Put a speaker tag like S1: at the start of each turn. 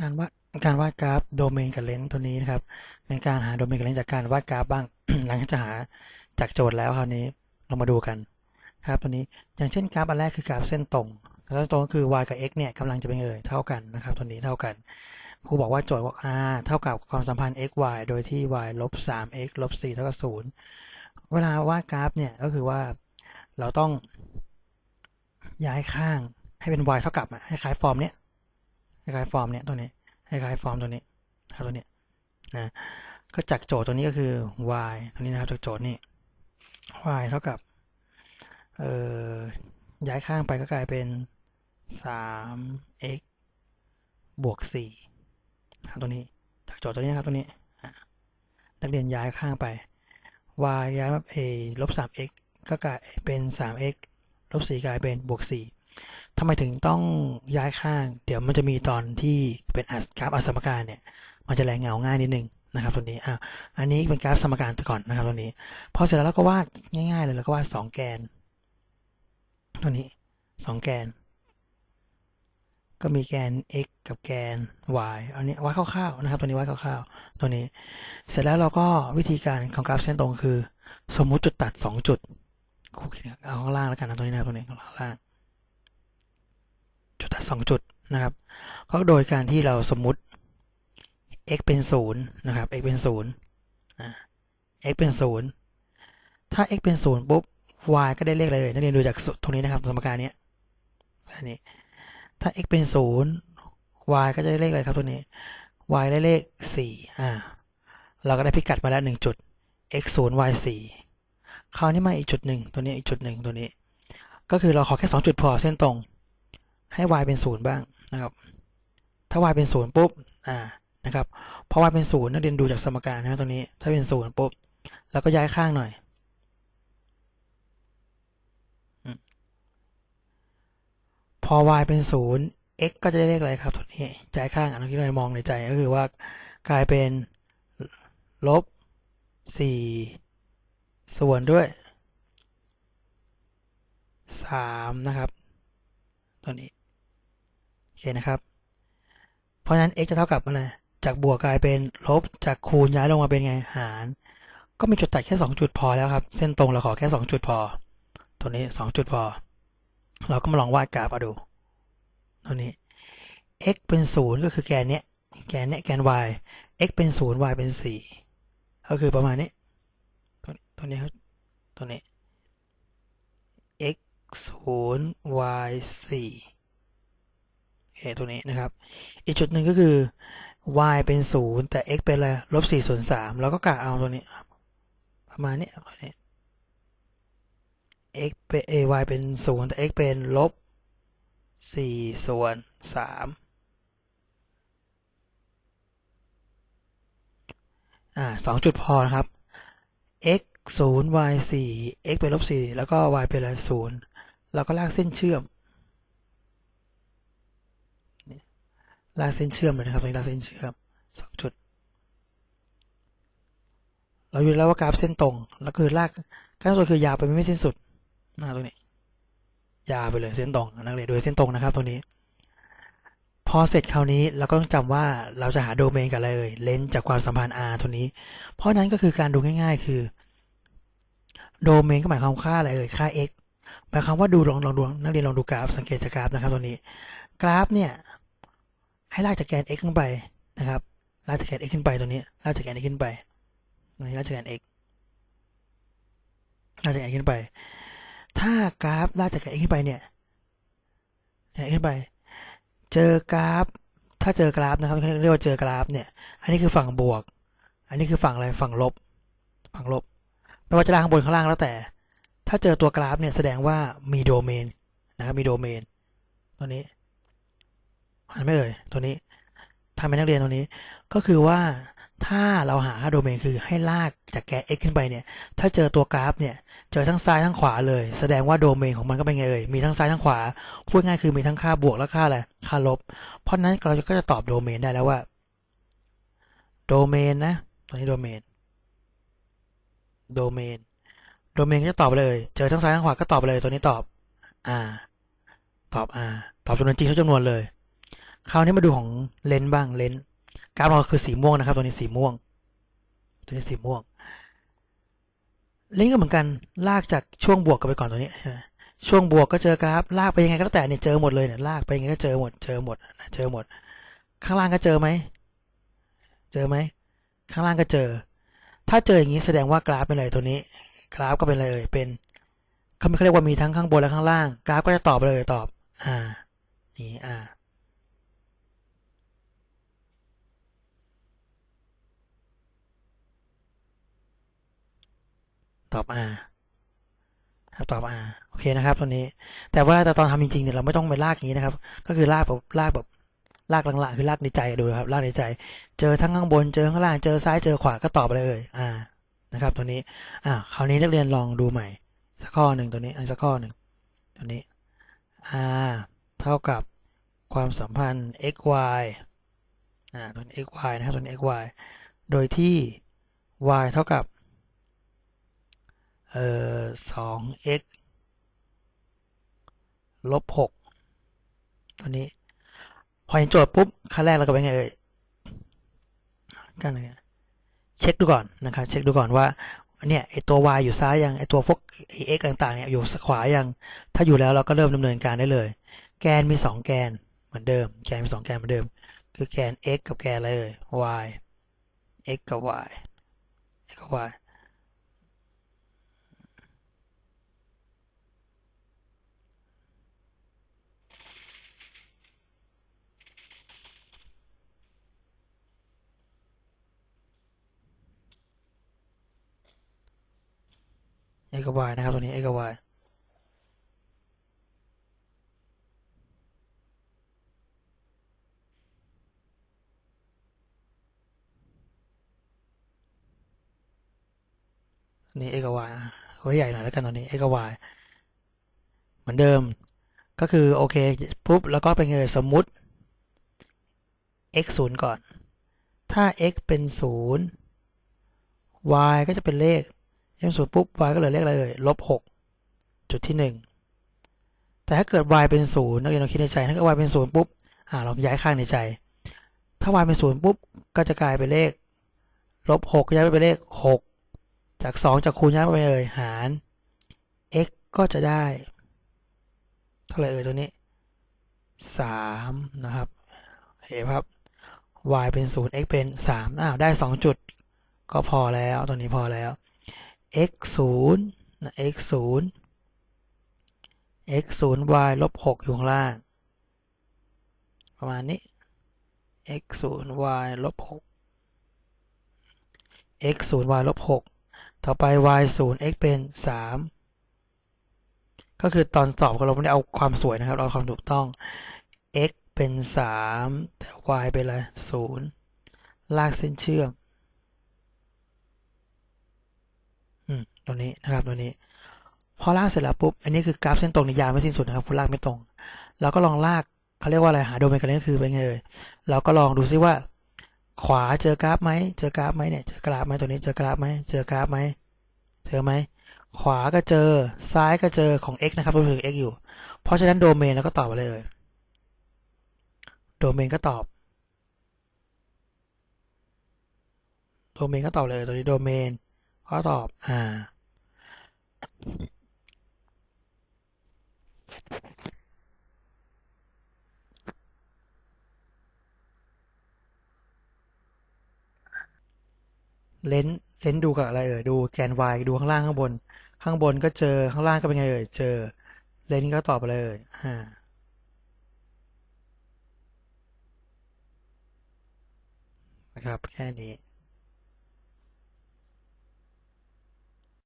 S1: การวาดการวาดกราฟโดเมนกับเลนส์ตัวนี้นะครับเป็นการหาโดเมนกับเลนส์จากการวาดกราฟบ้าง หลังจากจะหาจากโจทย์แล้วคราวนี้เรามาดูกันครับตัวนี้อย่างเช่นกราฟอันแรกคือกราฟเส้นตรงแล้วตรงก็คือ y กับ x เนี่ยกำลังจะเป็นเอ่ยเท่ากันนะครับตัวนี้เท่ากันครูบอกว่าโจทย์ว่า r เท่ากับความสัมพันธ์ x y โดยที่ y ลบ 3x ลบ4เท่ากับ0เวลาวาดกราฟเนี่ยก็คือว่าเราต้องย้ายข้างให้เป็น y เท่ากับให้คล้ายฟอร์มเนี้ย คล้ายฟอร์มเนี้ยตัวนี้คล้ายๆฟอร์มตัวนี้ครับตัวนี้นะก็จากโจทย์ตัวนี้ก็คือ y ตัวนี้นะครับจากโจทย์นี่ y เท่ากับเอ่อย้ายข้างไปก็กลายเป็น 3x บวก4ครับตัวนี้จากโจทย์ตัวนี้นะครับตัวนี้นักเรียนย้ายข้างไป y ย้ายมา a ลบ 3x ก็กลายเป็น 3x ลบ4กลายเป็นบวก4 ทำไมถึงต้องย้ายข้าง เดี๋ยวมันจะมีตอนที่เป็นกราฟอสมการเนี่ย มันจะแรงเงาง่ายนิดนึงนะครับตัวนี้อะอันนี้เป็นกราฟสมการก่อนนะครับตัวนี้ พอเสร็จแล้วเราก็วาดง่าย ๆ เลยแล้วก็วาด2แกน ตัวนี้2แกน ก็มีแกน x กับแกน y อันนี้วาดคร่าวๆนะครับ ตัวนี้วาดคร่าวๆ ตัวนี้ เสร็จแล้วเราก็วิธีการของกราฟเส้นตรงคือ สมมุติจุดตัด 2 จุดคูเขียนเอาข้างล่างแล้วกันนะตัวนี้นะตัวนี้ข้างล่าง จุดตัด2จุดนะครับก็โดยการที่เราสมมุติ x เป็นศูนย์นะครับ x เป็นศูนย์ x เป็นศูนย์ถ้า x เป็นศูนย์ปุ๊บ y ก็ได้เลขอะไรเลยนักเรียนดูจากตรงนี้นะครับ สมการนี้อันนี้ ถ้า x เป็นศูนย์ y ก็จะได้เลขอะไรครับตัวนี้ y ได้เลขสี่อ่า เราก็ได้พิกัดมาแล้วหนึ่งจุด x ศูนย์ y สี่คราวนี้มาอีกจุดหนึ่งตัวนี้อีกจุดหนึ่งตัวนี้ ก็คือเราขอแค่สองจุดพอเส้นตรง ให้ y เป็นศูนย์บ้างนะครับ ถ้า y เป็นศูนย์ปุ๊บ อ่า นะครับเพราะ y เป็นศูนย์นักเรียนดูจากสมการนะตรงนี้ ถ้าเป็นศูนย์ปุ๊บ แล้วก็ย้ายข้างหน่อย พอ y เป็นศูนย์ x ก็จะได้เลขอะไรครับตัวนี้ย้ายข้างอันนี้เรามองในใจก็คือว่ากลายเป็นลบสี่ส่วนด้วยสามนะครับ ตัวนี้ เคนะครับ เพราะฉะนั้น x จะเท่ากับอะไรจากบวกกลายเป็นลบจากคูณย้ายลงมาเป็นไงหาร ก็มีจุดตัดแค่ 2 จุดพอแล้วครับ เส้นตรงเราขอแค่ 2 จุดพอ ตัวนี้ 2 จุดพอ เราก็มาลองวาดกราฟมาดูตัวนี้ x เป็น 0 ก็คือแกนเนี้ยแกนเนี้ยแกน y x เป็น 0 y เป็น 4 ก็คือประมาณนี้ตัวตัวนี้ครับตัวนี้ x 0 y 4 โอเคตัวนี้นะครับ อีกจุดหนึ่งก็คือ y เป็นศูนย์แต่ x เป็นอะไรลบสี่ส่วนสามเราก็กะเอาตัวนี้ ประมาณนี้ตัวนี้ x เป็น a y เป็นศูนย์แต่ x เป็นลบสี่ส่วนสามอ่าสองจุดพอนะครับ x ศูนย์ y สี่ x เป็นลบสี่แล้วก็ y เป็นอะไรศูนย์เราก็ลากเส้นเชื่อม ลากเส้นเชื่อมเลยนะครับตรงนี้ลากเส้นเชื่อมสองจุด เราอยู่แล้วว่ากราฟเส้นตรง แล้วคือลากการตัวคือยาวไปไม่สิ้นสุดนะตรงนี้ยาวไปเลยเส้นตรงนักเรียนโดยเส้นตรงนะครับตัวนี้ พอเสร็จคราวนี้เราก็ต้องจำว่าเราจะหาโดเมนกับอะไรเอ่ยเลนส์จากความสัมพันธ์ r ตัวนี้ เพราะนั้นก็คือการดูง่ายๆ คือ โดเมนก็หมายความค่าอะไรเอ่ยค่า x หมายความว่าดูลองลองดูนักเรียนลองดูกราฟสังเกตจากกราฟนะครับตัวนี้ กราฟเนี่ย ให้ลากจากแกน x ขึ้นไปนะครับ ลากจากแกน x ขึ้นไปตัวนี้ ลากจากแกน x ขึ้นไปตรงนี้ลากจากแกน x ลากจากแกน x ขึ้นไป ถ้ากราฟลากจากแกน x ขึ้นไปเนี่ยแกน x ขึ้นไป เจอกราฟ ถ้าเจอกราฟนะครับเรียกว่าเจอกราฟเนี่ย อันนี้คือฝั่งบวก อันนี้คือฝั่งอะไร ฝั่งลบ ฝั่งลบ ไม่ว่าจะล่างข้างบนข้างล่างแล้วแต่ ถ้าเจอตัวกราฟเนี่ยแสดงว่ามีโดเมนนะครับ มีโดเมนตัวนี้ หันไม่เอ่ยตัวนี้ทำเป็นนักเรียนตัวนี้ ก็คือว่าถ้าเราหาค่าโดเมนคือให้ลากจากแกน x ขึ้นไปเนี่ย ถ้าเจอตัวกราฟเนี่ย เจอทั้งซ้ายทั้งขวาเลย แสดงว่าโดเมนของมันก็เป็นไงเอ่ย มีทั้งซ้ายทั้งขวา พูดง่ายคือมีทั้งค่าบวกและค่าอะไร ค่าลบ เพราะนั้นเราก็จะตอบโดเมนได้แล้วว่า โดเมนนะ ตัวนี้โดเมน โดเมน โดเมนก็จะตอบเลย เจอทั้งซ้ายทั้งขวาก็ตอบเลย ตัวนี้ตอบอ่าตอบอ่าตอบจำนวนจริงทุกจำนวนเลย คราวนี้มาดูของเลนส์บ้างเลนส์กราฟเราคือสีม่วงนะครับ ตัวนี้สีม่วง ตัวนี้สีม่วง เลนส์ก็เหมือนกันลากจากช่วงบวกกันไปก่อนตัวนี้ช่วงบวกก็เจอกราฟลากไปยังไงก็แล้วแต่เนี่ยเจอหมดเลยเนี่ยลากไปยังไงก็เจอหมด เจอหมดเจอหมด ข้างล่างก็เจอไหมเจอไหมข้างล่างก็เจอ ถ้าเจออย่างนี้แสดงว่ากราฟเป็นอะไรตัวนี้ กราฟก็เป็นอะไรเอ่ยเป็นเขาเรียกว่ามีทั้งข้างบนและข้างล่าง กราฟก็จะตอบเลยตอบ อ่า นี่ อ่า ตอบ R ครับตอบ R โอเคนะครับตัวนี้ แต่ว่าแต่ตอนทำจริงๆเนี่ยเราไม่ต้องไปลากอย่างนี้นะครับ ก็คือลากแบบลากแบบลากหลังๆคือลากในใจดูครับลากในใจ เจอทั้งข้างบนเจอข้างล่างเจอซ้ายเจอขวาก็ตอบไปเลยอ่านะครับ ตัวนี้อ่าคราวนี้นักเรียนลองดูใหม่ สักข้อหนึ่งตัวนี้อันสักข้อหนึ่งตัวนี้ r เท่ากับความสัมพันธ์ x y อ่าตัวนี้ x y นะครับตัวนี้ x y โดยที่ y เท่ากับ เอ่อสอง x ลบหกตัวนี้ พอเห็นโจทย์ปุ๊บขั้นแรกเราก็เป็นไงเอ่ยกันเนี่ยเช็คดูก่อนนะครับเช็คดูก่อนว่าเนี่ยไอตัว y อยู่ซ้ายยังไอตัวพวก x ต่างๆเนี่ยอยู่ขวายังถ้าอยู่แล้วเราก็เริ่มดำเนินการได้เลย แกนมีสองแกนเหมือนเดิม แกนมีสองแกนเหมือนเดิม คือแกน x กับแกนอะไรเอ่ย y x กับ y x กับ y x กับ y นะครับ ตัวนี้ x กับ y นี่ x กับ y ไว้ใหญ่หน่อยแล้วกันตอนนี้ x กับ y เหมือนเดิม ก็คือโอเคปุ๊บแล้วก็เป็นไงสมมุติ x ศูนย์ก่อน ถ้า x เป็นศูนย์ y ก็จะเป็นเลข เป็นศูนย์ปุ๊บ y ก็เหลือเลขอะไรเลยลบหกจุดที่หนึ่งแต่ถ้าเกิด y เป็นศูนย์นักเรียนลองคิดในใจถ้าเกิด y เป็นศูนย์ปุ๊บอ่าเราย้ายข้างในใจ ถ้า y เป็นศูนย์ปุ๊บก็จะกลายเป็นเลขลบหกย้ายไปเป็นเลขหกจากสองจากคูณย้ายไปเลยหาร x ก็จะได้ เท่าไหร่เอ่ยตัวนี้สามนะครับเห็นครับ y เป็นศูนย์ x เป็นสามอ้าวได้สองจุด ก็พอแล้วตัวนี้พอแล้ว x ศูนย์นะ x ศูนย์ x ศูนย์ y ลบหกอยู่ข้างล่าง ประมาณนี้ x ศูนย์ y ลบหก x ศูนย์ y ลบหกต่อไป y ศูนย์ x เป็นสามก็คือตอนสอบเราไม่ได้เอาความสวยนะครับเอาความถูกต้อง x เป็นสามแต่ y เป็นอะไรศูนย์ลากเส้นเชื่อม อืม ตัวนี้นะครับตัวนี้ พอลากเสร็จแล้วปุ๊บอันนี้คือกราฟเส้นตรงในยาวไม่สิ้นสุดนะครับคุณลากไม่ตรง เราก็ลองลากเขาเรียกว่าอะไรหาโดเมนกันนี่คือเป็นไงเลยเราก็ลองดูซิว่า ขวาเจอกราฟไหมเจอกราฟไหมเนี่ยเจอกราฟไหมตัวนี้เจอกราฟไหมเจอกราฟไหมเจอไหมขวาก็เจอซ้ายก็เจอของ x นะครับเราถึง x อยู่ เพราะฉะนั้นโดเมนเราก็ตอบไปเลย โดเมนก็ตอบ โดเมนก็ตอบเลยตัวนี้โดเมนก็ตอบ อ่า เลนส์เลนส์ดูกับอะไรเอ่ยดูแกน y ดูข้างล่างข้างบน ข้างบนก็เจอข้างล่างก็เป็นไงเอ่ยเจอเลนส์ก็ตอบไปเลย อ่านะครับแค่นี้